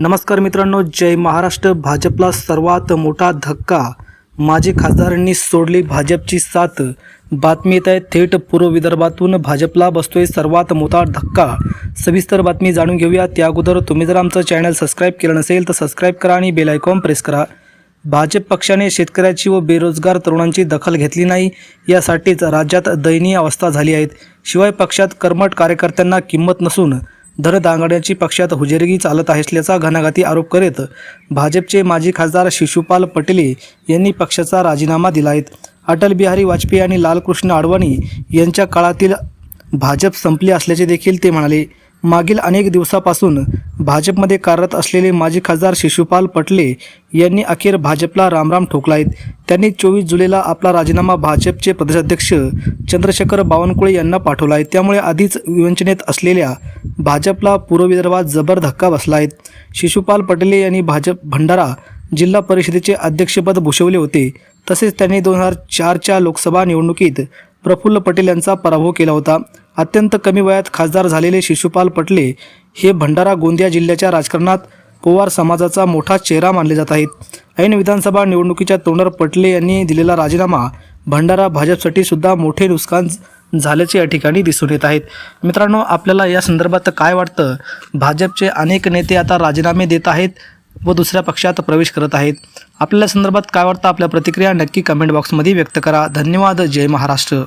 नमस्कार मित्रांनो जय महाराष्ट्र. भाजपला सर्वात मोठा धक्का माजी खासदारांनी सोडली भाजपची साथ. बातमी येत आहे थेट पूर्व विदर्भातून भाजपला बसतोय सर्वात मोठा धक्का. सविस्तर बातमी जाणून घेऊया. त्या अगोदर तुम्ही जर आमचं चॅनल सबस्क्राईब केलं नसेल तर सबस्क्राईब करा आणि बेल आयकॉन प्रेस करा. भाजप पक्षाने शेतकऱ्याची व बेरोजगार तरुणांची दखल घेतली नाही यासाठीच राज्यात दयनीय अवस्था झाली आहेत शिवाय पक्षात कर्मठ कार्यकर्त्यांना किंमत नसून धनदांगड्याची पक्षात हुजेरगी चालत आहे असल्याचा घणाघाती आरोप करीत भाजपचे माजी खासदार शिशुपाल पटेले यांनी पक्षाचा राजीनामा दिला आहे अटल बिहारी वाजपेयी आणि लालकृष्ण अडवाणी यांच्या काळातील भाजप संपली असल्याचे देखील ते म्हणाले. मागील अनेक दिवसापासून भाजपमध्ये कार्यरत असलेले माजी खासदार शिशुपाल पटले यांनी अखेर भाजपला रामराम ठोकला आहेत त्यांनी चोवीस जुलैला आपला राजीनामा भाजपचे प्रदेशाध्यक्ष चंद्रशेखर बावनकुळे यांना पाठवला आहे. त्यामुळे आधीच विवंचनेत असलेल्या भाजपला पूर्व विदर्भात जबर धक्का बसला आहे. शिशुपाल पटेले यांनी भाजप भंडारा जिल्हा परिषदेचे अध्यक्षपद भूषवले होते. तसेच त्यांनी दोन हजार चारच्या लोकसभा निवडणुकीत प्रफुल्ल पटेल यांचा पराभव केला होता. अत्यंत कमी वयात खासदार झालेले शिशुपाल पटले हे भंडारा गोंदिया जिल्ह्याच्या राजकारणात पोवार समाजाचा मोठा चेहरा मानले जात आहेत. ऐन विधानसभा निवडणुकीच्या तोंडावर पटले यांनी दिलेला राजीनामा भंडारा भाजपसाठी सुद्धा मोठे नुकसान झाल्याचे या ठिकाणी दिसून येत आहेत. मित्रांनो आपल्याला या संदर्भात काय वाटतं? भाजपचे अनेक नेते आता राजीनामे देत आहेत व दुसऱ्या पक्षात प्रवेश करत आहेत. आपल्या संदर्भात काय वाटतं? आपल्या प्रतिक्रिया नक्की कमेंट बॉक्समध्ये व्यक्त करा. धन्यवाद. जय महाराष्ट्र.